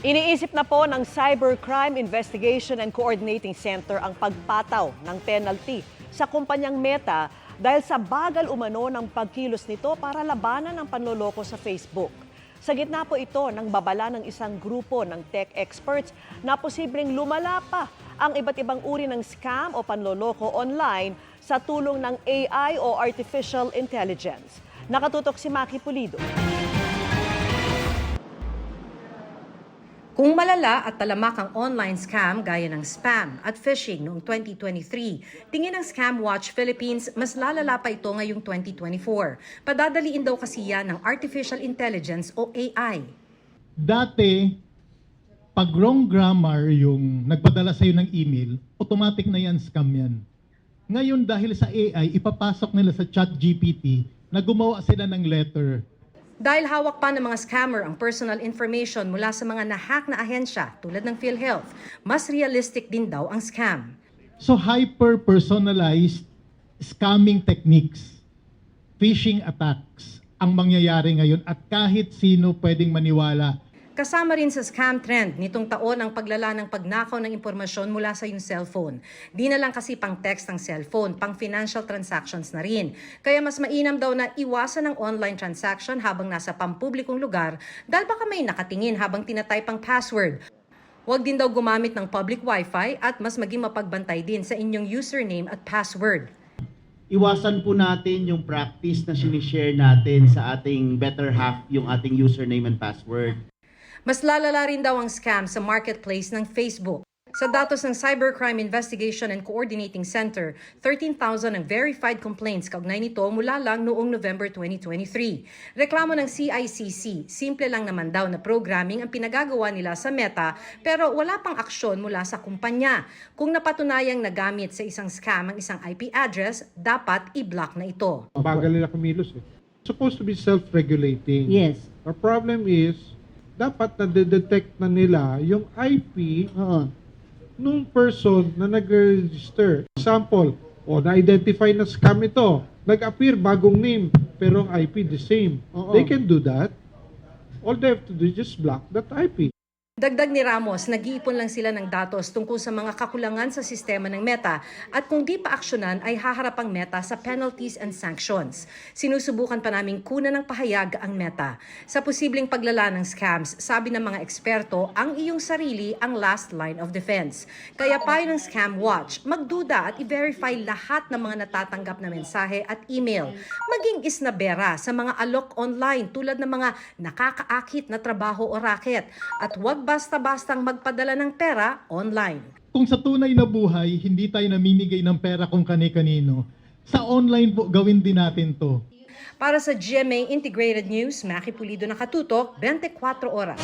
Iniisip na po ng Cybercrime Investigation and Coordinating Center ang pagpataw ng penalty sa kumpanyang Meta dahil sa bagal umano ng pagkilos nito para labanan ang panloloko sa Facebook. Sa gitna po ito ng babala ng isang grupo ng tech experts na posibleng lumala pa ang iba't ibang uri ng scam o panloloko online sa tulong ng AI o Artificial Intelligence. Nakatutok si Maki Pulido. Kung malala at talamak ang online scam gaya ng spam at phishing noong 2023, tingin ng Scam Watch Philippines mas lalala pa ito ngayong 2024. Padadaliin daw kasi yan ng artificial intelligence o AI. Dati, pag wrong grammar yung nagpadala sa'yo ng email, automatic na yan, scam yan. Ngayon, dahil sa AI, ipapasok nila sa chat GPT na gumawa sila ng letter. Dahil hawak pa ng mga scammer ang personal information mula sa mga nahack na ahensya tulad ng PhilHealth, mas realistic din daw ang scam. So, hyper-personalized scamming techniques, phishing attacks, ang mangyayari ngayon at kahit sino pwedeng maniwala Kasama rin sa scam trend nitong taon ang paglala ng pagnakaw ng impormasyon mula sa iyong cellphone. Di na lang kasi pang text ang cellphone, pang financial transactions na rin. Kaya mas mainam daw na iwasan ang online transaction habang nasa pampublikong lugar dahil baka may nakatingin habang tinatay pang password. Huwag din daw gumamit ng public wifi at mas maging mapagbantay din sa inyong username at password. iwasan po natin yung practice na sinishare natin sa ating better half, yung ating username and password. Mas lalala rin daw ang scam sa marketplace ng Facebook. Sa datos ng Cybercrime Investigation and Coordinating Center, 13,000 ang verified complaints kaugnay nito mula lang noong November 2023. Reklamo ng CICC, simple lang naman daw na programming ang pinagagawa nila sa Meta pero wala pang aksyon mula sa kumpanya. Kung napatunayang nagamit sa isang scam ang isang IP address, dapat i-block na ito. Bagal nila kumilos eh. Supposed to be self-regulating. Yes. The problem is, dapat na-detect na nila yung IP Oo. nung person na nag-register. Example, o na-identify na scam ito. Nag-appear bagong name, pero ang IP the same. Oo. They can do that. All they have to do is just block that IP. Dagdag ni Ramos, nag-iipon lang sila ng datos tungkol sa mga kakulangan sa sistema ng Meta at kung di pa aksyonan ay haharap ang Meta sa penalties and sanctions. Sinusubukan pa naming kunan ng pahayag ang Meta. Sa posibleng paglala ng scams, sabi ng mga eksperto, ang iyong sarili ang last line of defense. Kaya payo ng Scam Watch, magduda at i-verify lahat ng mga natatanggap na mensahe at email. Maging isnabera sa mga alok online tulad ng mga nakakaakit na trabaho o racket at huwag basta-bastang magpadala ng pera online. Kung sa tunay na buhay, hindi tayo namimigay ng pera kung kani-kanino, sa online po, gawin din natin to. Para sa GMA Integrated News, Maki Pulido nakatutok, 24 oras.